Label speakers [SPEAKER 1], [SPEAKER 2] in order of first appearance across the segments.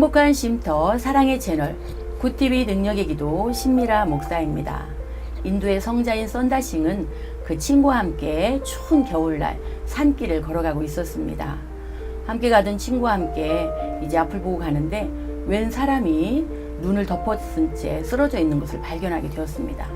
[SPEAKER 1] 행복한 쉼터 사랑의 채널 굿TV 능력의 기도 신미라 목사입니다. 인도의 성자인 썬다싱은 그 친구와 함께 추운 겨울날 산길을 걸어가고 있었습니다. 함께 가던 친구와 함께 이제 앞을 보고 가는데 웬 사람이 눈을 덮어쓴 채 쓰러져 있는 것을 발견하게 되었습니다.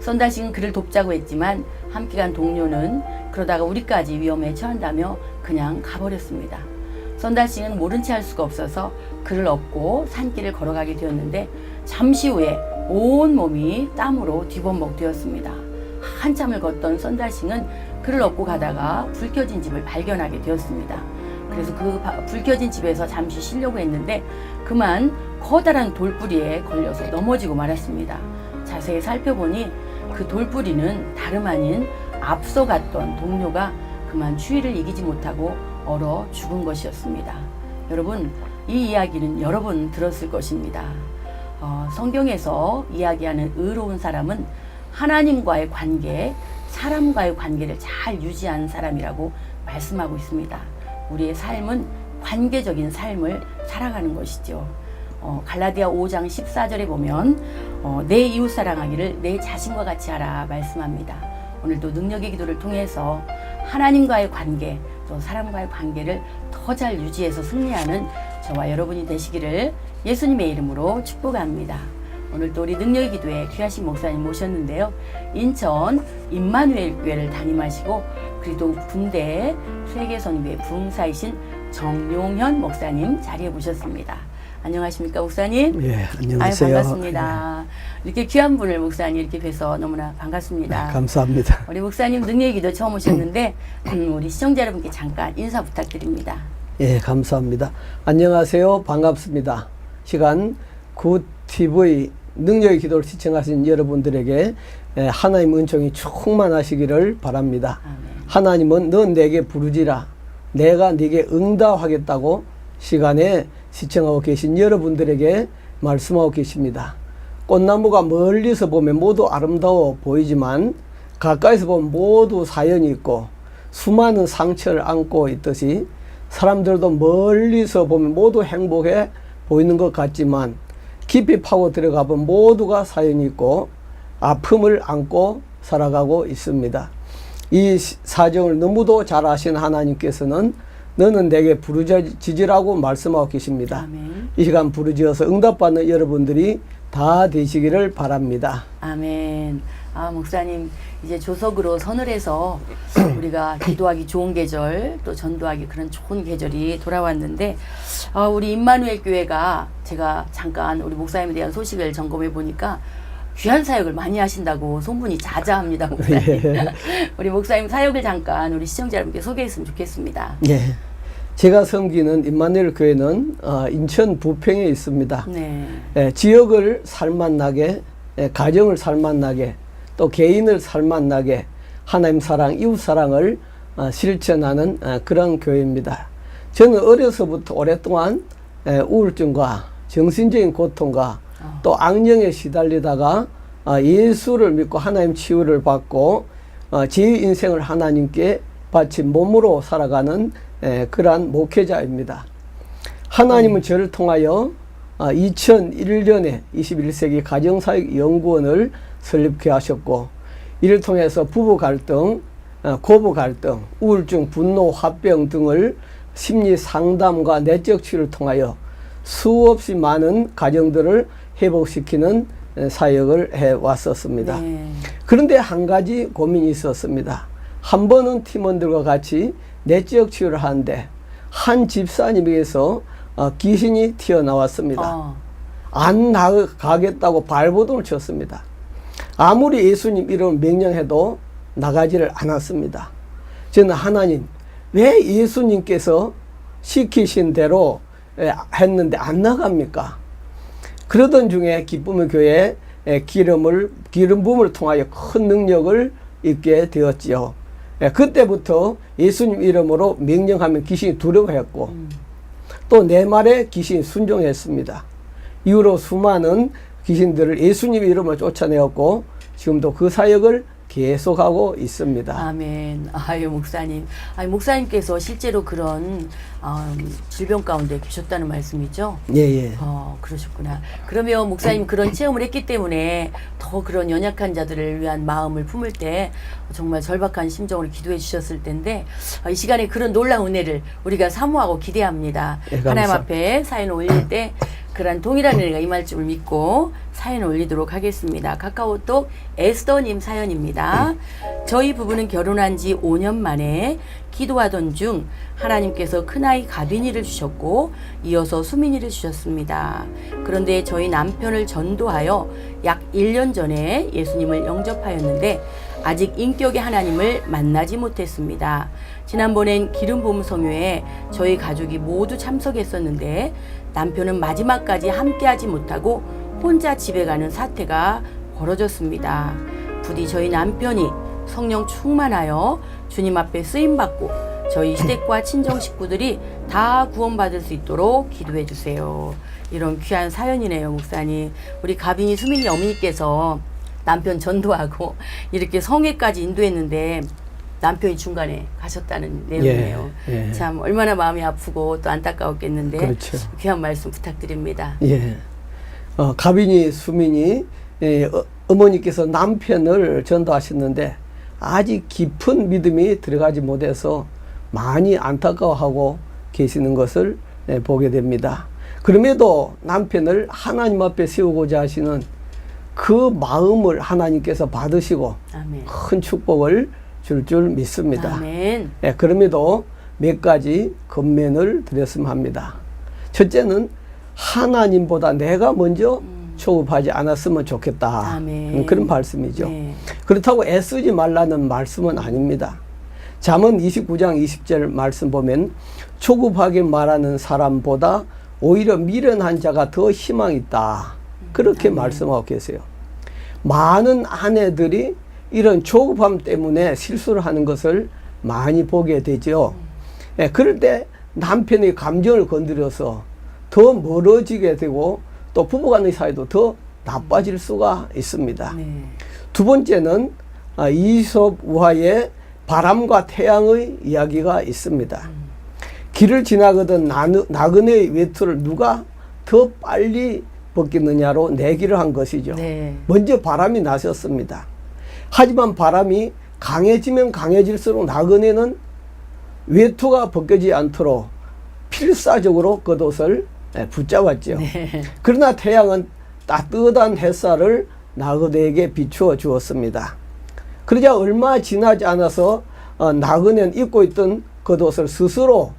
[SPEAKER 1] 썬다싱은 그를 돕자고 했지만 함께 간 동료는 그러다가 우리까지 위험에 처한다며 그냥 가버렸습니다. 선달싱은 모른 채 할 수가 없어서 그를 업고 산길을 걸어가게 되었는데 잠시 후에 온 몸이 땀으로 뒤범벅 되었습니다. 한참을 걷던 선달싱은 그를 업고 가다가 불 켜진 집을 발견하게 되었습니다. 그래서 그 바- 불 켜진 집에서 잠시 쉬려고 했는데 그만 커다란 돌뿌리에 걸려서 넘어지고 말았습니다. 자세히 살펴보니 그 돌뿌리는 다름 아닌 앞서 갔던 동료가 그만 추위를 이기지 못하고 얼어 죽은 것이었습니다. 여러분, 이 이야기는 여러 번 들었을 것입니다. 어, 성경에서 이야기하는 의로운 사람은 하나님과의 관계, 사람과의 관계를 잘 유지하는 사람이라고 말씀하고 있습니다. 우리의 삶은 관계적인 삶을 살아가는 것이죠. 어, 갈라디아 5장 14절에 보면 어, 내 이웃 사랑하기를 내 자신과 같이 하라 말씀합니다. 오늘도 능력의 기도를 통해서 하나님과의 관계 또 사람과의 관계를 더 잘 유지해서 승리하는 저와 여러분이 되시기를 예수님의 이름으로 축복합니다. 오늘 또 우리 능력의 기도에 귀하신 목사님 모셨는데요. 인천 임마누엘 교회를 담임하시고 그리고 군대 세계선교회 부흥사이신 정용현 목사님 자리에 모셨습니다. 안녕하십니까 목사님?
[SPEAKER 2] 예,
[SPEAKER 1] 아유
[SPEAKER 2] 안녕하세요.
[SPEAKER 1] 반갑습니다. 이렇게 귀한 분을 목사님 이렇게 뵈서 너무나
[SPEAKER 2] 예,
[SPEAKER 1] 반갑습니다.
[SPEAKER 2] 네, 감사합니다.
[SPEAKER 1] 우리 목사님 능력의 기도 처음 오셨는데 음, 우리 시청자 여러분께 잠깐 인사 부탁드립니다.
[SPEAKER 2] 예, 감사합니다. 안녕하세요. 반갑습니다. 시간 굿 TV 능력의 기도를 시청하신 여러분들에게 예, 하나님 은총이 충만하시기를 바랍니다.
[SPEAKER 1] 아멘.
[SPEAKER 2] 하나님은 너 내게 부르지라 내가 네게 응답하겠다고 시간에 시청하고 계신 여러분들에게 말씀하고 계십니다. 꽃나무가 멀리서 보면 모두 아름다워 보이지만 가까이서 보면 모두 사연이 있고 수많은 상처를 안고 있듯이 사람들도 멀리서 보면 모두 행복해 보이는 것 같지만 깊이 파고 들어가 보면 모두가 사연이 있고 아픔을 안고 살아가고 있습니다. 이 시- 사정을 너무도 잘 아시는 하나님께서는 너는 내게 부르짖으라고 말씀하고 계십니다.
[SPEAKER 1] 아멘.
[SPEAKER 2] 이 시간 부르짖어서 응답받는 여러분들이 다 되시기를 바랍니다.
[SPEAKER 1] 아멘. 아 목사님 이제 조석으로 서늘해서 우리가 기도하기 좋은 계절 또 전도하기 그런 좋은 계절이 돌아왔는데 아, 우리 임마누엘 교회가 제가 잠깐 우리 목사님에 대한 소식을 점검해 보니까 귀한 사역을 많이 하신다고 소문이 자자합니다 목사님.
[SPEAKER 2] 예.
[SPEAKER 1] 우리 목사님 사역을 잠깐 우리 시청자 여러분께 소개했으면 좋겠습니다.
[SPEAKER 2] 예. 제가 섬기는 임마누엘 교회는 어, 인천 부평에 있습니다.
[SPEAKER 1] 네.
[SPEAKER 2] 예, 지역을 살만나게, 예, 가정을 살만나게, 또 개인을 살만나게 하나님 사랑, 이웃 사랑을 어, 실천하는 어, 그런 교회입니다. 저는 어려서부터 오랫동안 예, 우울증과 정신적인 고통과
[SPEAKER 1] 어.
[SPEAKER 2] 또 악령에 시달리다가 어, 예수를 믿고 하나님 치유를 받고 어, 제 인생을 하나님께 바친 몸으로 살아가는 에, 그러한 목회자입니다. 하나님은 저를 통하여 어, 2001년에 21세기 가정사역 연구원을 설립케 하셨고 이를 통해서 부부 갈등, 어, 고부 갈등, 우울증, 분노, 화병 등을 심리 상담과 내적 치유를 통하여 수없이 많은 가정들을 회복시키는 에, 사역을 해 왔었습니다.
[SPEAKER 1] 네.
[SPEAKER 2] 그런데 한 가지 고민이 있었습니다. 한 번은 팀원들과 같이 내적 치유를 하는데 한 집사님에게서 어, 귀신이 튀어나왔습니다.
[SPEAKER 1] 어.
[SPEAKER 2] 안 나가겠다고 발버둥을 쳤습니다. 아무리 예수님 이름을 명령해도 나가지를 않았습니다. 저는 하나님, 왜 예수님께서 시키신 대로 에, 했는데 안 나갑니까? 그러던 중에 기쁨의 교회 에, 기름을 기름 부음을 통하여 큰 능력을 입게 되었지요. 에, 그때부터 예수님 이름으로 명령하면 귀신이 두려워했고 또내 말에 귀신이 순종했습니다. 이후로 수많은 귀신들을 예수님 이름으로 쫓아내었고 지금도 그 사역을 계속하고 있습니다.
[SPEAKER 1] 아멘. 아유 목사님. 아니 목사님께서 실제로 그런 어, 질병 가운데 계셨다는 말씀이죠?
[SPEAKER 2] 예, 예.
[SPEAKER 1] 어, 그러셨구나. 그러면 목사님 그런 체험을 했기 때문에 더 그런 연약한 자들을 위한 마음을 품을 때 정말 절박한 심정으로 기도해 주셨을 텐데 어, 이 시간에 그런 놀라운 은혜를 우리가 사모하고 기대합니다.
[SPEAKER 2] 예,
[SPEAKER 1] 하나님 앞에 사연 올릴 때 그런 동일한 은혜가 임할 줄 믿고 사연 올리도록 하겠습니다. 카카오톡 에스더님 사연입니다. 저희 부부는 결혼한 지 5년 만에 기도하던 중 하나님께서 큰아이 가빈이를 주셨고 이어서 수민이를 주셨습니다. 그런데 저희 남편을 전도하여 약 1년 전에 예수님을 영접하였는데 아직 인격의 하나님을 만나지 못했습니다. 지난번엔 기름 부음 성회에 저희 가족이 모두 참석했었는데 남편은 마지막까지 함께하지 못하고 혼자 집에 가는 사태가 벌어졌습니다. 부디 저희 남편이 성령 충만하여 주님 앞에 쓰임 받고 저희 시댁과 친정 식구들이 다 구원받을 수 있도록 기도해 주세요. 이런 귀한 사연이네요, 목사님. 우리 가빈이 수민이 어머니께서 남편 전도하고 이렇게 성회까지 인도했는데 남편이 중간에 가셨다는 내용이에요.
[SPEAKER 2] 예.
[SPEAKER 1] 참 얼마나 마음이 아프고 또 안타까웠겠는데
[SPEAKER 2] 그렇죠.
[SPEAKER 1] 귀한 말씀 부탁드립니다.
[SPEAKER 2] 예. 어, 가빈이 수민이 예, 어, 어머니께서 남편을 전도하셨는데 아직 깊은 믿음이 들어가지 못해서 많이 안타까워하고 계시는 것을 예, 보게 됩니다. 그럼에도 남편을 하나님 앞에 세우고자 하시는 그 마음을 하나님께서 받으시고
[SPEAKER 1] 아멘.
[SPEAKER 2] 큰 축복을 줄 줄 믿습니다.
[SPEAKER 1] 아멘.
[SPEAKER 2] 예, 그럼에도 몇 가지 건면을 드렸으면 합니다. 첫째는 하나님보다 내가 먼저 초급하지 않았으면 좋겠다.
[SPEAKER 1] 아멘.
[SPEAKER 2] 음, 그런 말씀이죠.
[SPEAKER 1] 네.
[SPEAKER 2] 그렇다고 애쓰지 말라는 말씀은 아닙니다. 잠언 29장 20절 말씀 보면 초급하게 말하는 사람보다 오히려 미련한 자가 더 희망이 있다. 그렇게 말씀하고 계세요. 많은 아내들이 이런 조급함 때문에 실수를 하는 것을 많이 보게 되죠. 예, 그럴 때 남편의 감정을 건드려서 더 멀어지게 되고 또 부부간의 사이도 더 나빠질 수가 있습니다.
[SPEAKER 1] 네.
[SPEAKER 2] 두 번째는 아, 이솝 우화의 바람과 태양의 이야기가 있습니다. 길을 지나가던 나그네의 외투를 누가 더 빨리 벗기느냐로 내기를 한 것이죠.
[SPEAKER 1] 네.
[SPEAKER 2] 먼저 바람이 나섰습니다. 하지만 바람이 강해지면 강해질수록 나그네는 외투가 벗겨지지 않도록 필사적으로 겉옷을 예, 붙잡았죠.
[SPEAKER 1] 네.
[SPEAKER 2] 그러나 태양은 따뜻한 햇살을 나그네에게 비추어 주었습니다. 그러자 얼마 지나지 않아서 어, 나그네는 입고 있던 겉옷을 스스로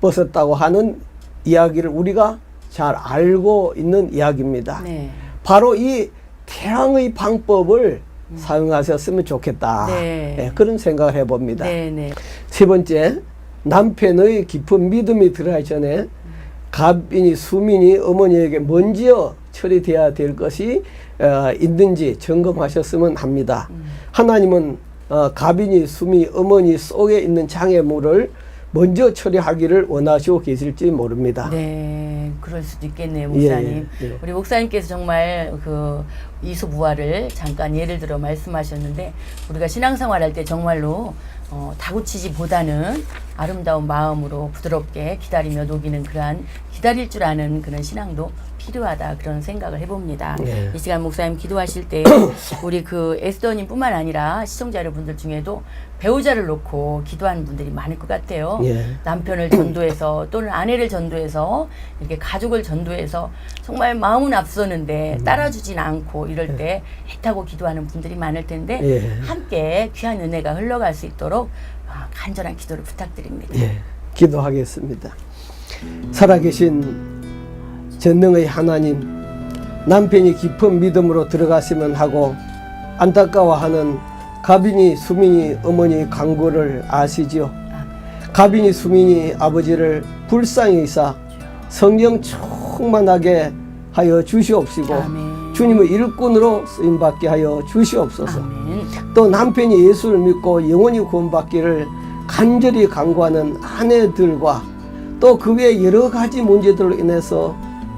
[SPEAKER 2] 벗었다고 하는 이야기를 우리가 잘 알고 있는 이야기입니다.
[SPEAKER 1] 네.
[SPEAKER 2] 바로 이 태양의 방법을 사용하셨으면 좋겠다.
[SPEAKER 1] 네.
[SPEAKER 2] 예, 그런 생각을 해봅니다.
[SPEAKER 1] 네. 네.
[SPEAKER 2] 세 번째, 남편의 깊은 믿음이 들어가기 전에 갑인이 수민이 어머니에게 먼저 처리돼야 될 것이 어, 있는지 점검하셨으면 합니다. 하나님은 어, 갑인이 수미 어머니 속에 있는 장애물을 먼저 처리하기를 원하시고 계실지 모릅니다.
[SPEAKER 1] 네, 그럴 수도 있겠네요, 목사님.
[SPEAKER 2] 예, 예.
[SPEAKER 1] 우리 목사님께서 정말 그 이소부화를 잠깐 예를 들어 말씀하셨는데 우리가 신앙생활할 때 정말로 어, 다구치지보다는 아름다운 마음으로 부드럽게 기다리며 녹이는 그러한 기다릴 줄 아는 그런 신앙도 필요하다 그런 생각을 해봅니다.
[SPEAKER 2] 예.
[SPEAKER 1] 이 시간 목사님 기도하실 때 우리 그 에스더님뿐만 아니라 시청자 여러분들 중에도 배우자를 놓고 기도하는 분들이 많을 것 같아요.
[SPEAKER 2] 예.
[SPEAKER 1] 남편을 전도해서 또는 아내를 전도해서 이렇게 가족을 전도해서 정말 마음은 앞서는데
[SPEAKER 2] 음.
[SPEAKER 1] 따라주진 않고 이럴 때 애타고 기도하는 분들이 많을 텐데
[SPEAKER 2] 예.
[SPEAKER 1] 함께 귀한 은혜가 흘러갈 수 있도록 아, 간절한 기도를 부탁드립니다.
[SPEAKER 2] 예, 기도하겠습니다. 살아계신 전능의 하나님, 남편이 깊은 믿음으로 들어갔으면 하고 안타까워하는 가빈이 수민이 어머니 강구를 아시지요. 가빈이 수민이 아버지를 불쌍히 여사 성령 충만하게 하여 주시옵시고
[SPEAKER 1] 아멘.
[SPEAKER 2] 주님의 일꾼으로 쓰임 받게 하여 주시옵소서.
[SPEAKER 1] 아멘.
[SPEAKER 2] 또 남편이 예수를 믿고 영원히 구원받기를 간절히 간구하는 아내들과 또 그 외 여러 가지 문제들로 인해서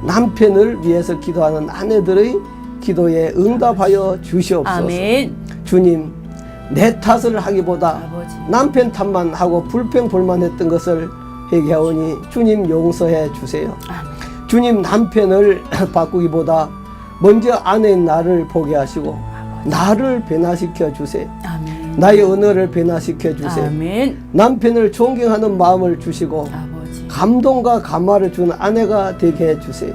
[SPEAKER 2] 남편을 위해서 기도하는 아내들의 기도에 응답하여 주시옵소서.
[SPEAKER 1] 아멘.
[SPEAKER 2] 주님, 내 탓을 하기보다
[SPEAKER 1] 아버지.
[SPEAKER 2] 남편 탓만 하고 불평불만했던 것을 회개하오니 주님 용서해 주세요.
[SPEAKER 1] 아멘.
[SPEAKER 2] 주님 남편을 바꾸기보다 먼저 아내인 나를 보게 하시고 나를 변화시켜 주세요.
[SPEAKER 1] 아멘.
[SPEAKER 2] 나의 언어를 변화시켜 주세요.
[SPEAKER 1] 아멘.
[SPEAKER 2] 남편을 존경하는 마음을 주시고
[SPEAKER 1] 아버지.
[SPEAKER 2] 감동과 감화를 주는 아내가 되게 해 주세요.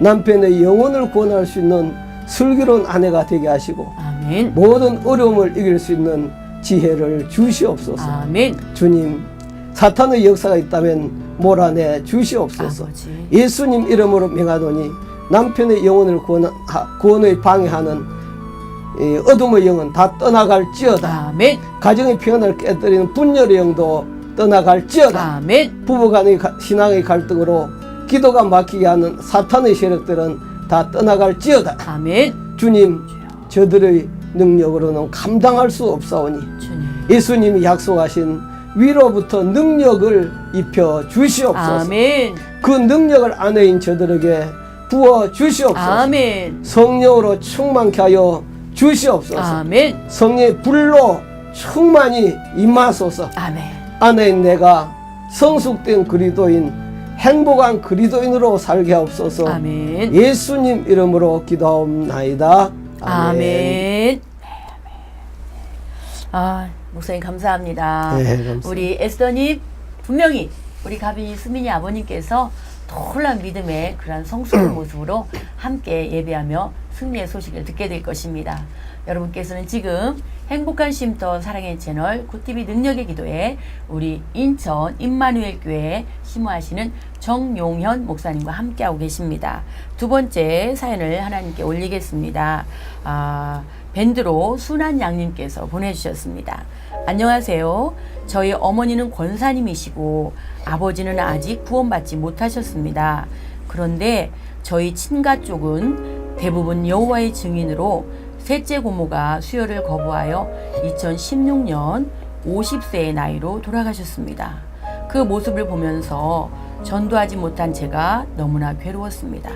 [SPEAKER 2] 남편의 영혼을 구원할 수 있는 슬기로운 아내가 되게 하시고
[SPEAKER 1] 아멘.
[SPEAKER 2] 모든 어려움을 이길 수 있는 지혜를 주시옵소서.
[SPEAKER 1] 아멘.
[SPEAKER 2] 주님, 사탄의 역사가 있다면 몰아내 주시옵소서.
[SPEAKER 1] 아버지.
[SPEAKER 2] 예수님 이름으로 명하노니 남편의 영혼을 구원, 구원의 방해하는 이 어둠의 영은 다 떠나갈지어다.
[SPEAKER 1] 아멘.
[SPEAKER 2] 가정의 평안을 깨뜨리는 분열의 영도 떠나갈지어다.
[SPEAKER 1] 아멘.
[SPEAKER 2] 부부간의 가- 신앙의 갈등으로 기도가 막히게 하는 사탄의 세력들은 다 떠나갈지어다.
[SPEAKER 1] 아멘.
[SPEAKER 2] 주님, 저들의 능력으로는 감당할 수 없사오니
[SPEAKER 1] 주님.
[SPEAKER 2] 예수님이 약속하신 위로부터 능력을 입혀 주시옵소서.
[SPEAKER 1] 아멘.
[SPEAKER 2] 그 능력을 아내인 저들에게 부어 주시옵소서.
[SPEAKER 1] 아멘.
[SPEAKER 2] 성령으로 충만케 하여 주시옵소서.
[SPEAKER 1] 아멘.
[SPEAKER 2] 성령의 불로 충만히 임하소서.
[SPEAKER 1] 아멘.
[SPEAKER 2] 아내인 내가 성숙된 그리도인 행복한 그리도인으로 살게 하옵소서.
[SPEAKER 1] 아멘.
[SPEAKER 2] 예수님 이름으로 기도하옵나이다.
[SPEAKER 1] 아멘. 네, 아멘. 아, 목사님 감사합니다.
[SPEAKER 2] 네, 감사합니다.
[SPEAKER 1] 우리 에스더님 분명히 우리 가빈이 수민이 아버님께서 놀란 믿음의 그러한 성숙한 모습으로 함께 예배하며 승리의 소식을 듣게 될 것입니다. 여러분께서는 지금 행복한 쉼터 사랑의 채널 구티비 능력의 기도에 우리 인천 임마누엘 교회 심호하시는 정용현 목사님과 함께하고 계십니다. 두 번째 사연을 하나님께 올리겠습니다. 아, 밴드로 순한 양님께서 보내주셨습니다. 안녕하세요. 저희 어머니는 권사님이시고 아버지는 아직 구원받지 못하셨습니다. 그런데 저희 친가 쪽은 대부분 여호와의 증인으로 셋째 고모가 수혈을 거부하여 2016년 50세의 나이로 돌아가셨습니다. 그 모습을 보면서 전도하지 못한 제가 너무나 괴로웠습니다.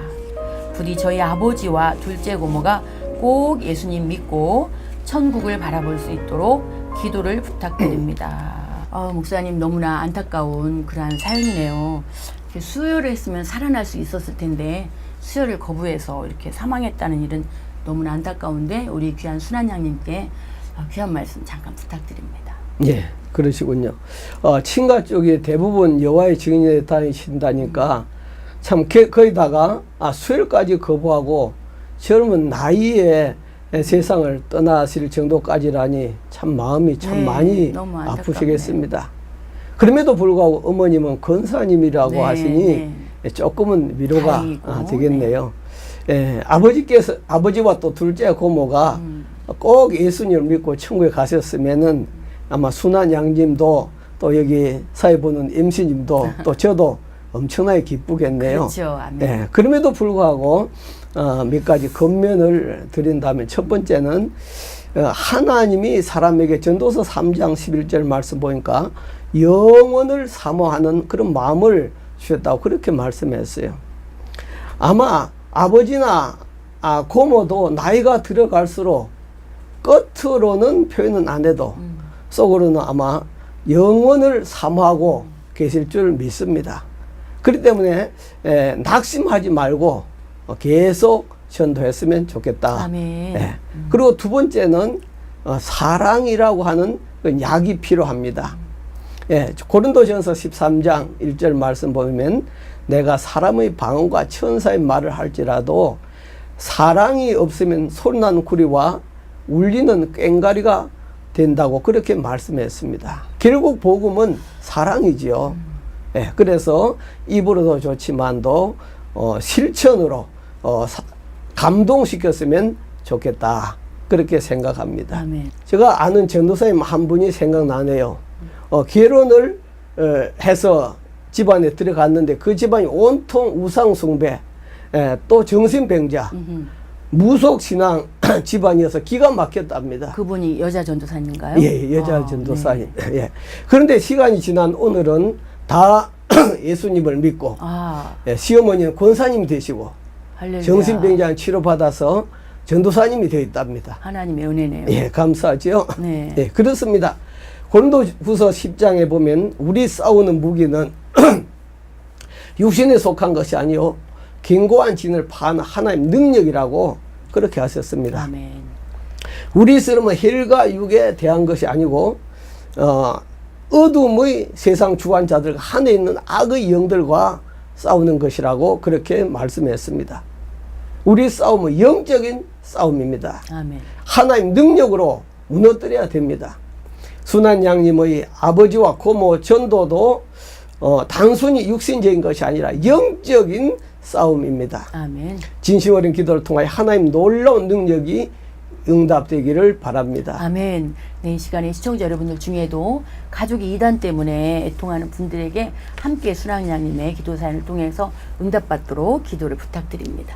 [SPEAKER 1] 부디 저희 아버지와 둘째 고모가 꼭 예수님 믿고 천국을 바라볼 수 있도록 기도를 부탁드립니다. 아, 목사님 너무나 안타까운 그러한 사연이네요. 이렇게 수혈을 했으면 살아날 수 있었을 텐데 수혈을 거부해서 이렇게 사망했다는 일은 너무나 안타까운데 우리 귀한 순한양님께 아, 귀한 말씀 잠깐 부탁드립니다.
[SPEAKER 2] 예, 그러시군요. 어, 친가 쪽이 대부분 여호와의 증인에 다니신다니까 참 게, 거기다가 아, 수혈까지 거부하고 젊은 나이에 세상을 떠나실 정도까지라니 참 마음이 참
[SPEAKER 1] 네,
[SPEAKER 2] 많이. 아프시겠습니다. 그럼에도 불구하고 어머님은 권사님이라고
[SPEAKER 1] 네,
[SPEAKER 2] 하시니
[SPEAKER 1] 네.
[SPEAKER 2] 조금은 위로가 아, 되겠네요. 예, 아버지께서 아버지와 또 둘째 고모가
[SPEAKER 1] 음.
[SPEAKER 2] 꼭 예수님을 믿고 천국에 가셨으면은 아마 순한 양님도 또 여기 사회 보는 MC님도 또 저도 엄청나게 기쁘겠네요.
[SPEAKER 1] 그렇죠. 아멘.
[SPEAKER 2] 예, 그럼에도 불구하고 어, 몇 가지 건면을 드린다면 첫 번째는 어, 하나님이 사람에게 전도서 3장 11절 말씀 보니까 영원을 사모하는 그런 마음을 주셨다고 그렇게 말씀했어요. 아마 아버지나 아, 고모도 나이가 들어갈수록 겉으로는 표현은 안 해도
[SPEAKER 1] 음.
[SPEAKER 2] 속으로는 아마 영원을 사모하고 계실 줄 믿습니다. 그렇기 때문에 에, 낙심하지 말고 어, 계속 전도했으면 좋겠다.
[SPEAKER 1] 아멘.
[SPEAKER 2] 예. 그리고 두 번째는 어, 사랑이라고 하는 그 약이 필요합니다. 예, 고린도전서 13장 1절 말씀 보면 내가 사람의 방언과 천사의 말을 할지라도 사랑이 없으면 소리나는 구리와 울리는 꽹가리가 된다고 그렇게 말씀했습니다. 결국 복음은 사랑이지요. 예, 그래서 입으로도 좋지만도 어, 실천으로 어, 사- 감동시켰으면 좋겠다. 그렇게 생각합니다.
[SPEAKER 1] 아멘.
[SPEAKER 2] 제가 아는 전도사님 한 분이 생각나네요. 어, 결혼을 어, 해서 집안에 들어갔는데 그 집안이 온통 우상숭배, 예, 또 정신병자,
[SPEAKER 1] 음흠.
[SPEAKER 2] 무속신앙 집안이어서 기가 막혔답니다.
[SPEAKER 1] 그분이 여자 전도사님인가요?
[SPEAKER 2] 예, 여자
[SPEAKER 1] 아,
[SPEAKER 2] 전도사님.
[SPEAKER 1] 네.
[SPEAKER 2] 예. 그런데 시간이 지난 오늘은 다 예수님을 믿고
[SPEAKER 1] 아,
[SPEAKER 2] 예, 시어머니는 권사님 되시고
[SPEAKER 1] 할렐루야.
[SPEAKER 2] 정신병자 치료받아서 전도사님이 되어 있답니다.
[SPEAKER 1] 하나님의 은혜네요.
[SPEAKER 2] 예, 감사하죠.
[SPEAKER 1] 네.
[SPEAKER 2] 예, 그렇습니다. 고린도후서 10장에 보면 우리 싸우는 무기는 육신에 속한 것이 아니요 견고한 진을 파는 하나님 능력이라고 그렇게 하셨습니다.
[SPEAKER 1] 아멘.
[SPEAKER 2] 우리 쓰름은 혈과 육에 대한 것이 아니고 어, 어둠의 세상 주관자들 한에 있는 악의 영들과 싸우는 것이라고 그렇게 말씀했습니다. 우리 싸움은 영적인 싸움입니다.
[SPEAKER 1] 아멘.
[SPEAKER 2] 하나님 능력으로 무너뜨려야 됩니다. 순한 양님의 아버지와 고모 전도도 어, 단순히 육신적인 것이 아니라 영적인 싸움입니다.
[SPEAKER 1] 아멘.
[SPEAKER 2] 진심 어린 기도를 통하여 하나님 놀라운 능력이 응답되기를 바랍니다.
[SPEAKER 1] 아멘. 네, 이 시간에 시청자 여러분들 중에도 가족이 이단 때문에 애통하는 분들에게 함께 순학양님의 기도 사연을 통해서 응답받도록 기도를 부탁드립니다.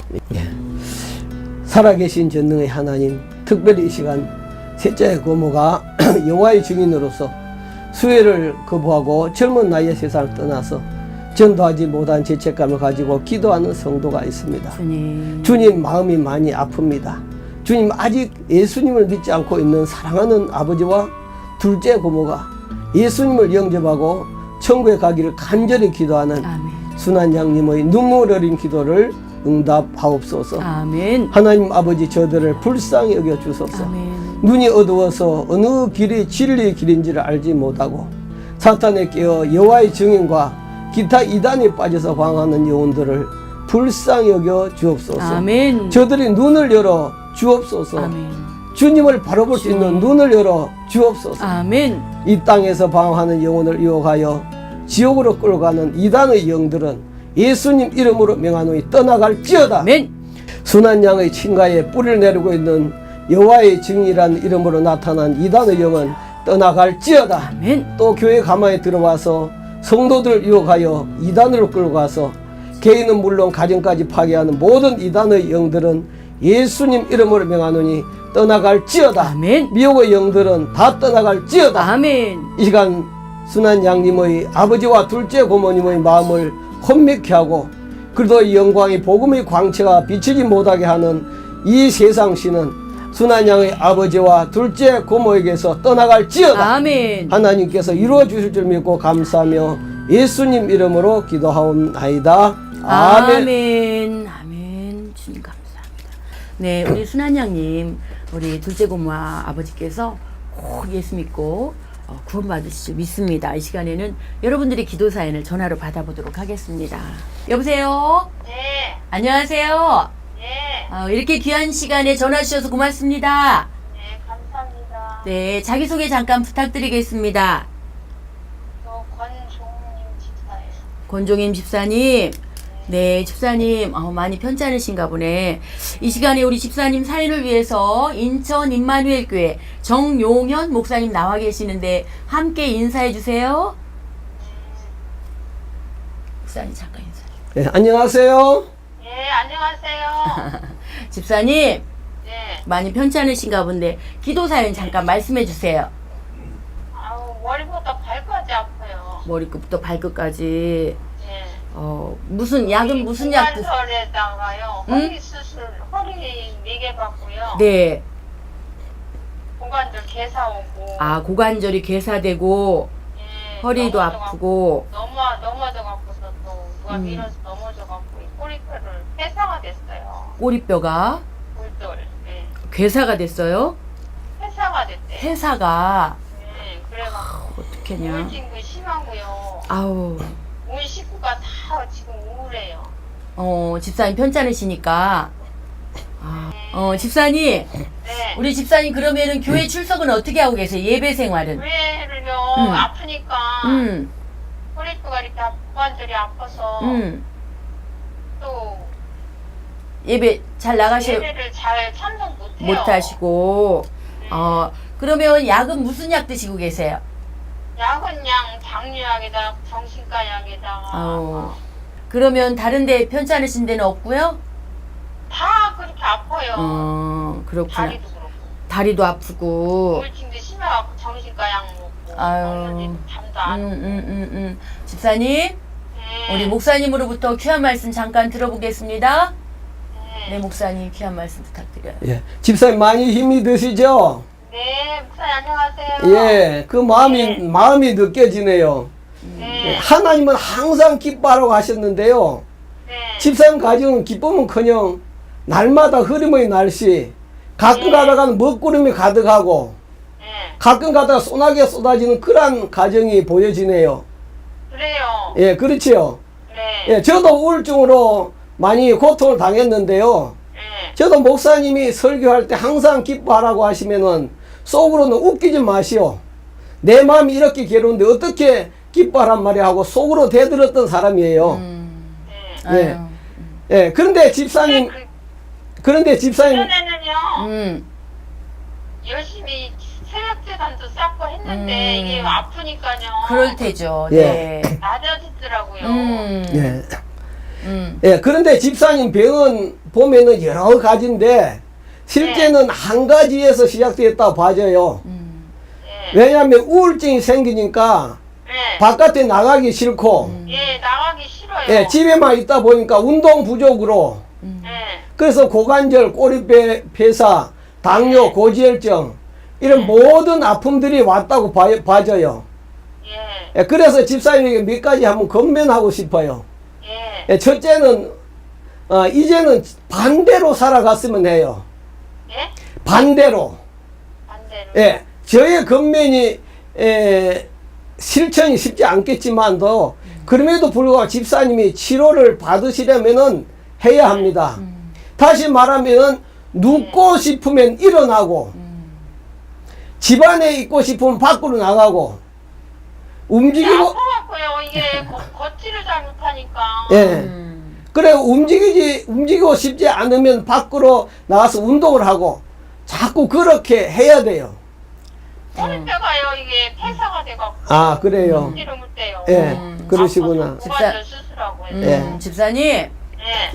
[SPEAKER 2] 살아계신 전능의 하나님, 특별히 이 시간 셋째 고모가 여호와의 증인으로서 수혜를 거부하고 젊은 나이에 세상을 떠나서 전도하지 못한 죄책감을 가지고 기도하는 성도가 있습니다.
[SPEAKER 1] 주님.
[SPEAKER 2] 주님 마음이 많이 아픕니다. 주님 아직 예수님을 믿지 않고 있는 사랑하는 아버지와 둘째 고모가 예수님을 영접하고 천국에 가기를 간절히 기도하는
[SPEAKER 1] 아멘.
[SPEAKER 2] 순한 양님의 눈물 어린 기도를 응답하옵소서.
[SPEAKER 1] 아멘.
[SPEAKER 2] 하나님 아버지 저들을 불쌍히 여겨 주소서.
[SPEAKER 1] 아멘.
[SPEAKER 2] 눈이 어두워서 어느 길이 진리의 길인지를 알지 못하고 사탄에 깨어 여호와의 증인과 기타 이단에 빠져서 방황하는 영혼들을 불쌍히 여겨 주옵소서.
[SPEAKER 1] 아멘.
[SPEAKER 2] 저들이 눈을 열어 주옵소서.
[SPEAKER 1] 아멘.
[SPEAKER 2] 주님을 바라볼 수 있는 눈을 열어 주옵소서.
[SPEAKER 1] 아멘.
[SPEAKER 2] 이 땅에서 방황하는 영혼을 유혹하여 지옥으로 끌고 가는 이단의 영들은 예수님 이름으로 명하노니 떠나갈지어다.
[SPEAKER 1] 아멘.
[SPEAKER 2] 순한 양의 친가에 뿌리를 내리고 있는 여호와의 증이라는 이름으로 나타난 이단의 영은 떠나갈지어다.
[SPEAKER 1] 아멘.
[SPEAKER 2] 또 교회 가만히 들어와서 성도들을 유혹하여 이단으로 끌고 가서 개인은 물론 가정까지 파괴하는 모든 이단의 영들은 예수님 이름으로 명하노니 떠나갈지어다.
[SPEAKER 1] 아멘.
[SPEAKER 2] 미혹의 영들은 다 떠나갈지어다.
[SPEAKER 1] 아멘.
[SPEAKER 2] 이 시간 순한 양님의 아버지와 둘째 고모님의 마음을 혼미케 하고 그리도의 영광이 복음의 광채가 비치지 못하게 하는 이 세상 신은 순한 양의 아버지와 둘째 고모에게서 떠나갈지어다.
[SPEAKER 1] 아멘.
[SPEAKER 2] 하나님께서 이루어 주실 줄 믿고 감사하며 예수님 이름으로 기도하옵나이다. 아멘.
[SPEAKER 1] 아멘. 네, 우리 순한양님, 우리 둘째 고모와 아버지께서 꼭 예수 믿고 어, 구원받으실 줄 믿습니다. 이 시간에는 여러분들의 기도 사연을 전화로 받아보도록 하겠습니다. 여보세요?
[SPEAKER 3] 네,
[SPEAKER 1] 안녕하세요?
[SPEAKER 3] 네,
[SPEAKER 1] 어, 이렇게 귀한 시간에 전화 주셔서 고맙습니다.
[SPEAKER 3] 네, 감사합니다.
[SPEAKER 1] 네, 자기소개 잠깐 부탁드리겠습니다.
[SPEAKER 3] 저 권종님 집사예요.
[SPEAKER 1] 권종임 집사님. 네, 집사님, 어, 많이 편찮으신가 보네. 이 시간에 우리 집사님 사연을 위해서 인천 임마누엘 교회 정용현 목사님 나와 계시는데 함께 인사해 주세요. 집사님 잠깐 인사.
[SPEAKER 2] 네, 안녕하세요.
[SPEAKER 3] 예, 안녕하세요.
[SPEAKER 1] 집사님,
[SPEAKER 3] 네,
[SPEAKER 1] 많이 편찮으신가 본데 기도 사연 잠깐 말씀해 주세요.
[SPEAKER 3] 아우 머리부터 발까지 아파요.
[SPEAKER 1] 머리끝부터 발끝까지.
[SPEAKER 3] 네.
[SPEAKER 1] 어, 무슨 약은 무슨 약 드...
[SPEAKER 3] 고관절에다가요.
[SPEAKER 1] 응?
[SPEAKER 3] 허리 수술, 허리 네 개 받고요.
[SPEAKER 1] 네.
[SPEAKER 3] 고관절 개사 오고.
[SPEAKER 1] 아, 고관절이 괴사되고
[SPEAKER 3] 예,
[SPEAKER 1] 허리도
[SPEAKER 3] 넘어져갖고-
[SPEAKER 1] 아프고
[SPEAKER 3] 넘어 넘어져 갖고서 또 누가
[SPEAKER 1] 음.
[SPEAKER 3] 밀어서 넘어져 갖고 꼬리뼈를 회사가 됐어요.
[SPEAKER 1] 꼬리뼈가
[SPEAKER 3] 골절. 예.
[SPEAKER 1] 괴사가 됐어요.
[SPEAKER 3] 회사가 됐대.
[SPEAKER 1] 회사가
[SPEAKER 3] 예, 그래갖고
[SPEAKER 1] 어떻게냐?
[SPEAKER 3] 우울증도 심하고요.
[SPEAKER 1] 아우,
[SPEAKER 3] 우리 식구가 다 지금 우울해요.
[SPEAKER 1] 어 집사님 편찮으시니까. 아, 어 집사님,
[SPEAKER 3] 네.
[SPEAKER 1] 우리 집사님 그러면은 교회 출석은 어떻게 하고 계세요? 예배 생활은?
[SPEAKER 3] 교회를요
[SPEAKER 1] 음.
[SPEAKER 3] 아프니까
[SPEAKER 1] 음,
[SPEAKER 3] 허리뼈가 이렇게 아- 고관절이 아파서
[SPEAKER 1] 음.
[SPEAKER 3] 또
[SPEAKER 1] 예배 잘 나가시
[SPEAKER 3] 예배를 잘 참석 못해요.
[SPEAKER 1] 못하시고,
[SPEAKER 3] 네.
[SPEAKER 1] 어 그러면 약은 무슨 약 드시고 계세요?
[SPEAKER 3] 약은 양 당뇨약에다가 정신과 약에다가
[SPEAKER 1] 어, 그러면 다른데 편찮으신 데는 없고요?
[SPEAKER 3] 다 그렇게 아파요.
[SPEAKER 1] 어, 그렇구나.
[SPEAKER 3] 다리도 그렇고
[SPEAKER 1] 다리도 아프고.
[SPEAKER 3] 우울증도 심해갖고 정신과 약 먹고
[SPEAKER 1] 아유.
[SPEAKER 3] 잠도
[SPEAKER 1] 음,
[SPEAKER 3] 안 오고.
[SPEAKER 1] 음, 음, 음. 집사님,
[SPEAKER 3] 네.
[SPEAKER 1] 우리 목사님으로부터 귀한 말씀 잠깐 들어보겠습니다.
[SPEAKER 3] 네.
[SPEAKER 1] 네, 목사님 귀한 말씀 부탁드려요.
[SPEAKER 2] 예. 집사님 많이 힘이 드시죠?
[SPEAKER 3] 네, 목사님 안녕하세요.
[SPEAKER 2] 예. 그 마음이, 마음이 느껴지네요.
[SPEAKER 3] 네.
[SPEAKER 2] 하나님은 항상 기뻐하라고 하셨는데요.
[SPEAKER 3] 네.
[SPEAKER 2] 집사님 가정은 기쁨은 커녕 날마다 흐름의 날씨, 가끔 가다가는 먹구름이 가득하고,
[SPEAKER 3] 네.
[SPEAKER 2] 가끔 가다가 소나기가 쏟아지는 그러한 가정이 보여지네요.
[SPEAKER 3] 그래요.
[SPEAKER 2] 예, 그렇지요.
[SPEAKER 3] 네.
[SPEAKER 2] 예, 저도 우울증으로 많이 고통을 당했는데요.
[SPEAKER 3] 네.
[SPEAKER 2] 저도 목사님이 설교할 때 항상 기뻐하라고 하시면은 속으로는 웃기지 마시오. 내 마음이 이렇게 괴로운데 어떻게 기뻐하란 말이야 하고 속으로 대들었던 사람이에요.
[SPEAKER 1] 음,
[SPEAKER 3] 네.
[SPEAKER 2] 예.
[SPEAKER 1] 아유,
[SPEAKER 2] 예, 그런데 집사님,
[SPEAKER 3] 그,
[SPEAKER 2] 그런데 집사님,
[SPEAKER 3] 전에는요,
[SPEAKER 1] 음,
[SPEAKER 3] 열심히 새벽 재단도 쌓고 했는데,
[SPEAKER 1] 음.
[SPEAKER 3] 이게 아프니까요.
[SPEAKER 1] 그럴 테죠.
[SPEAKER 2] 예.
[SPEAKER 1] 네.
[SPEAKER 3] 낮아지더라고요.
[SPEAKER 1] 음,
[SPEAKER 2] 예.
[SPEAKER 1] 음,
[SPEAKER 2] 예, 그런데 집사님 병은 보면은 여러 가지인데 실제는 한 가지에서 시작되었다고 봐져요.
[SPEAKER 1] 음,
[SPEAKER 3] 네.
[SPEAKER 2] 왜냐하면 우울증이 생기니까
[SPEAKER 3] 네.
[SPEAKER 2] 바깥에 나가기 싫고
[SPEAKER 1] 음.
[SPEAKER 3] 예, 나가기 싫어요.
[SPEAKER 2] 예, 집에만 있다 보니까 운동 부족으로
[SPEAKER 1] 음.
[SPEAKER 3] 네.
[SPEAKER 2] 그래서 고관절, 꼬리뼈 폐사, 당뇨, 고지혈증 이런 모든 아픔들이 왔다고 봐, 봐져요.
[SPEAKER 3] 예.
[SPEAKER 2] 예, 그래서 집사님에게 몇 가지 한번 건면하고 싶어요.
[SPEAKER 3] 예.
[SPEAKER 2] 예, 첫째는 어, 이제는 반대로 살아갔으면 해요.
[SPEAKER 3] 예?
[SPEAKER 2] 반대로.
[SPEAKER 3] 반대로.
[SPEAKER 2] 예, 저의 건면이 에, 실천이 쉽지 않겠지만도 그럼에도 불구하고 집사님이 치료를 받으시려면은 해야 합니다.
[SPEAKER 1] 음.
[SPEAKER 2] 다시 말하면 눕고 싶으면 일어나고
[SPEAKER 1] 음.
[SPEAKER 2] 집안에 있고 싶으면 밖으로 나가고 움직이고
[SPEAKER 3] 아파갖고요. 이게 거, 걷지를 잘못하니까.
[SPEAKER 2] 예
[SPEAKER 1] 음.
[SPEAKER 2] 그래 움직이지 움직이고 싶지 않으면 밖으로 나가서 운동을 하고 자꾸 그렇게 해야 돼요.
[SPEAKER 3] 꼬리뼈가요. 이게 폐사가 돼갖고.
[SPEAKER 2] 아 그래요.
[SPEAKER 3] 못해요.
[SPEAKER 2] 예
[SPEAKER 1] 음.
[SPEAKER 2] 그러시구나.
[SPEAKER 3] 고관절 수술하고
[SPEAKER 1] 음.
[SPEAKER 2] 예.
[SPEAKER 1] 집사님,
[SPEAKER 3] 예.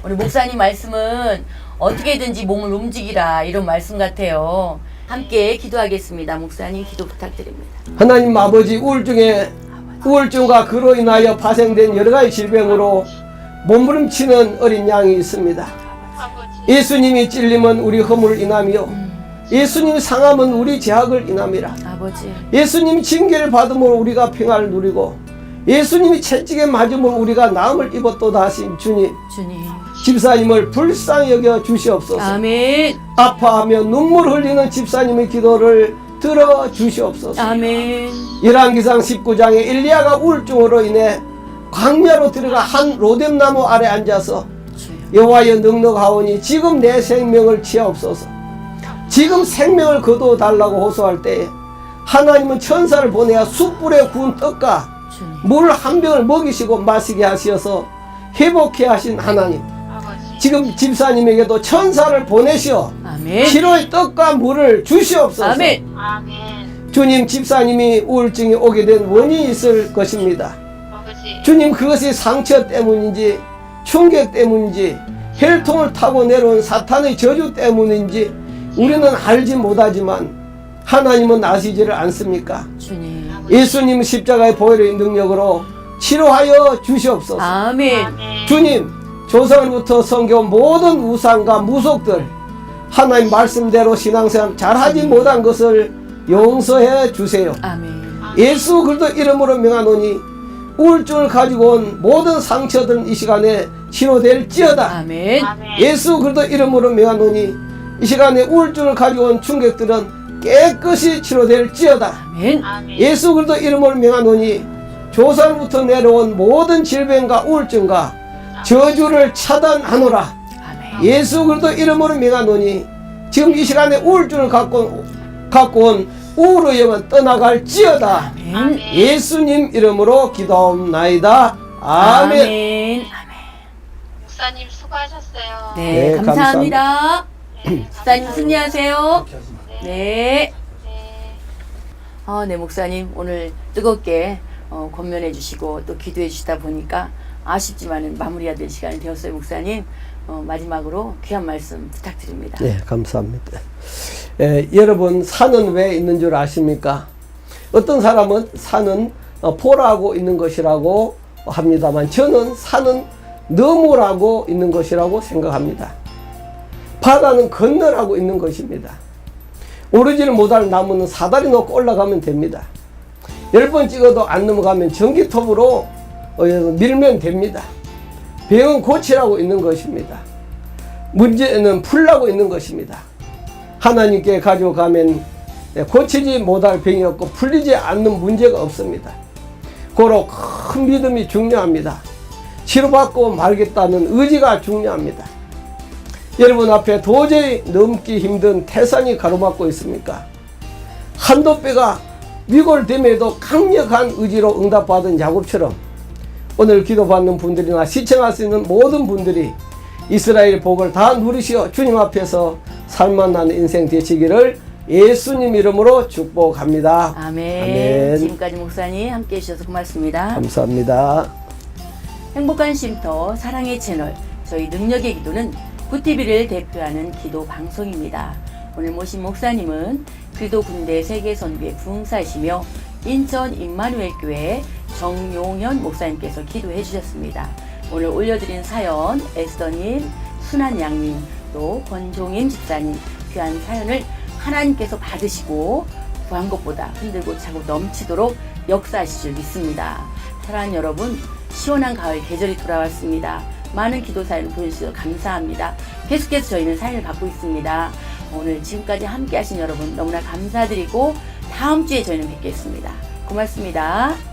[SPEAKER 1] 우리 목사님 말씀은 어떻게든지 몸을 움직이라 이런 말씀 같아요. 함께 기도하겠습니다. 목사님 기도 부탁드립니다.
[SPEAKER 2] 하나님 아버지 우울증에 우울증과 그로 인하여 파생된 여러 가지 질병으로 몸부림치는 어린 양이 있습니다. 예수님이 찔림은 우리 허물 인함이요. 예수님이 상함은 우리 제약을 인함이라.
[SPEAKER 1] 아버지,
[SPEAKER 2] 예수님이 징계를 받음으로 우리가 평화를 누리고 예수님이 채찍에 맞음으로 우리가 나음을 입었도다 하신 주님
[SPEAKER 1] 주님.
[SPEAKER 2] 집사님을 불쌍히 여겨 주시옵소서.
[SPEAKER 1] 아멘.
[SPEAKER 2] 아파하며 눈물 흘리는 집사님의 기도를 들어 주시옵소서.
[SPEAKER 1] 아멘.
[SPEAKER 2] 열왕기상 19장에 엘리야가 우울증으로 인해 광야로 들어가 한 로뎀나무 아래 앉아서. 여호와여 능력하오니 지금 내 생명을 취하옵소서. 지금 생명을 거두어 달라고 호소할 때에 하나님은 천사를 보내어 숯불에 구운 떡과. 물 한 병을 먹이시고 마시게 하시어서 회복해 하신 하나님. 지금 집사님에게도 천사를 보내시어
[SPEAKER 1] 아멘.
[SPEAKER 2] 치료의 떡과 물을 주시옵소서.
[SPEAKER 1] 아멘.
[SPEAKER 3] 아멘.
[SPEAKER 2] 주님 집사님이 우울증이 오게 된 원인이 있을 것입니다. 주님 그것이 상처 때문인지 충격 때문인지 혈통을 타고 내려온 사탄의 저주 때문인지 우리는 알지 못하지만 하나님은 아시지를 않습니까?
[SPEAKER 1] 주님.
[SPEAKER 2] 예수님 십자가의 보혈의 능력으로 치료하여 주시옵소서.
[SPEAKER 3] 아멘.
[SPEAKER 2] 주님 조상으로부터 섬겨온 모든 우상과 무속들 하나님 말씀대로 신앙생활 잘하지 못한 것을 용서해 주세요.
[SPEAKER 1] 아멘.
[SPEAKER 2] 예수 그리스도 이름으로 명하노니 우울증을 가지고 온 모든 상처들은 이 시간에 치료될지어다.
[SPEAKER 1] 아멘.
[SPEAKER 3] 아멘.
[SPEAKER 2] 예수 그리스도 이름으로 명하노니 이 시간에 우울증을 가지고 온 충격들은 깨끗이 치료될지어다.
[SPEAKER 1] 아멘.
[SPEAKER 3] 아멘.
[SPEAKER 2] 예수 그리스도 이름으로 명하노니 조상부터 내려온 모든 질병과 우울증과 저주를 차단하노라.
[SPEAKER 1] 아멘.
[SPEAKER 2] 예수 그리스도 이름으로 명하노니 지금 이 시간에 우울증을 갖고 온, 갖고 온 우울의 영은 떠나갈지어다.
[SPEAKER 1] 아멘.
[SPEAKER 2] 예수님 이름으로 기도하옵나이다. 아멘.
[SPEAKER 1] 아멘.
[SPEAKER 3] 목사님 수고하셨어요.
[SPEAKER 1] 네,
[SPEAKER 2] 네,
[SPEAKER 1] 감사합니다.
[SPEAKER 3] 네,
[SPEAKER 1] 목사님 승리하세요.
[SPEAKER 3] 네.
[SPEAKER 1] 네.
[SPEAKER 3] 네.
[SPEAKER 1] 아, 네, 목사님 오늘 뜨겁게 어, 권면해 주시고 또 기도해 주시다 보니까 아쉽지만은 마무리해야 될 시간이 되었어요, 목사님. 어, 마지막으로 귀한 말씀 부탁드립니다.
[SPEAKER 2] 네, 감사합니다. 에, 여러분 산은 왜 있는 줄 아십니까? 어떤 사람은 산은 어, 포라고 있는 것이라고 합니다만 저는 산은 너무라고 있는 것이라고 생각합니다. 바다는 건너라고 있는 것입니다. 오르지를 못할 나무는 사다리 놓고 올라가면 됩니다. 열 번 찍어도 안 넘어가면 전기톱으로 어, 밀면 됩니다. 병은 고치라고 있는 것입니다. 문제는 풀라고 있는 것입니다. 하나님께 가져가면 고치지 못할 병이 없고 풀리지 않는 문제가 없습니다. 고로 큰 믿음이 중요합니다. 치료받고 말겠다는 의지가 중요합니다. 여러분 앞에 도저히 넘기 힘든 태산이 가로막고 있습니까? 한도뼈가 위골됨에도 강력한 의지로 응답받은 야곱처럼 오늘 기도받는 분들이나 시청하시는 모든 분들이 이스라엘 복을 다 누리시어 주님 앞에서 살만난 인생 되시기를 예수님 이름으로 축복합니다.
[SPEAKER 1] 아멘.
[SPEAKER 2] 아멘.
[SPEAKER 1] 지금까지 목사님 함께 해주셔서 고맙습니다.
[SPEAKER 2] 감사합니다.
[SPEAKER 1] 행복한 쉼터 사랑의 채널 저희 능력의 기도는 구티비를 대표하는 기도 방송입니다. 오늘 모신 목사님은 그리도 군대 세계 선교의 부흥사이시며 인천 임마누엘 교회 정용현 목사님께서 기도해 주셨습니다. 오늘 올려드린 사연 에스더님, 순한 양님, 또 권종임 집사님 귀한 사연을 하나님께서 받으시고 구한 것보다 흔들고 차고 넘치도록 역사하실 줄 믿습니다. 사랑하는 여러분, 시원한 가을 계절이 돌아왔습니다. 많은 기도 사연 보내주셔서 감사합니다. 계속해서 저희는 사연을 받고 있습니다. 오늘 지금까지 함께 하신 여러분 너무나 감사드리고 다음 주에 저희는 뵙겠습니다. 고맙습니다.